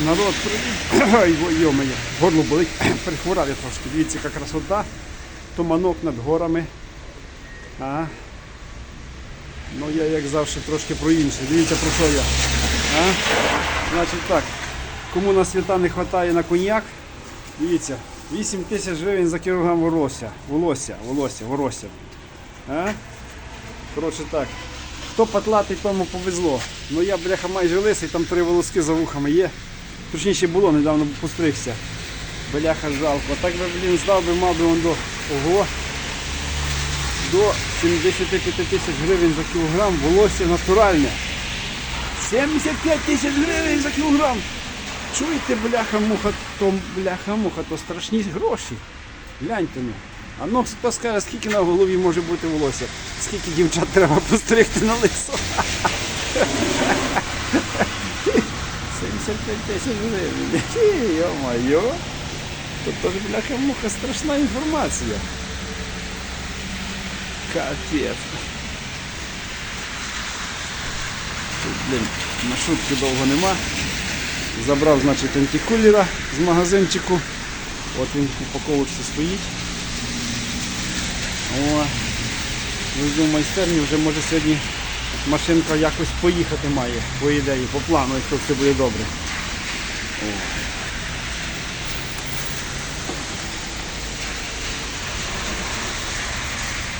Народ, йо-моє, горло болить, прихворав я трошки. Дивіться, яка красота. Туманок над горами. А? Ну я як завжди трошки про інше. Дивіться про що я. А? Значить так, кому на свята не вистачає на коньяк, дивіться, 8 тисяч гривень за кілограм волосся. Волосся, волосся, волосся. А? Коротше так. Хто патлатий, тому повезло. Ну я, бляха, майже лисий, там три волоски за вухами є. Точніше було, недавно постригся. Бляха жалко. Так би, блін, здав би, мав би он до ого. До 75 тисяч гривень за кілограм волосся натуральне. 75 тисяч гривень за кілограм. Чуєте, бляха-муха, то бляха-муха, то страшні гроші. Гляньте ну. А ну хто скаже, скільки на голові може бути волосся? Скільки дівчат треба постригти на лисо? 75 тисяч гривень. Хі, Йо-моє. Тут теж бляха-муха страшна інформація. Капець. Блін, на шутки довго нема. Забрав, значить, антикулера з магазинчику. От він в упаковочці стоїть. О, везу в майстерню, вже може сьогодні машинка якось поїхати має, по ідеї, по плану, якщо все буде добре. О.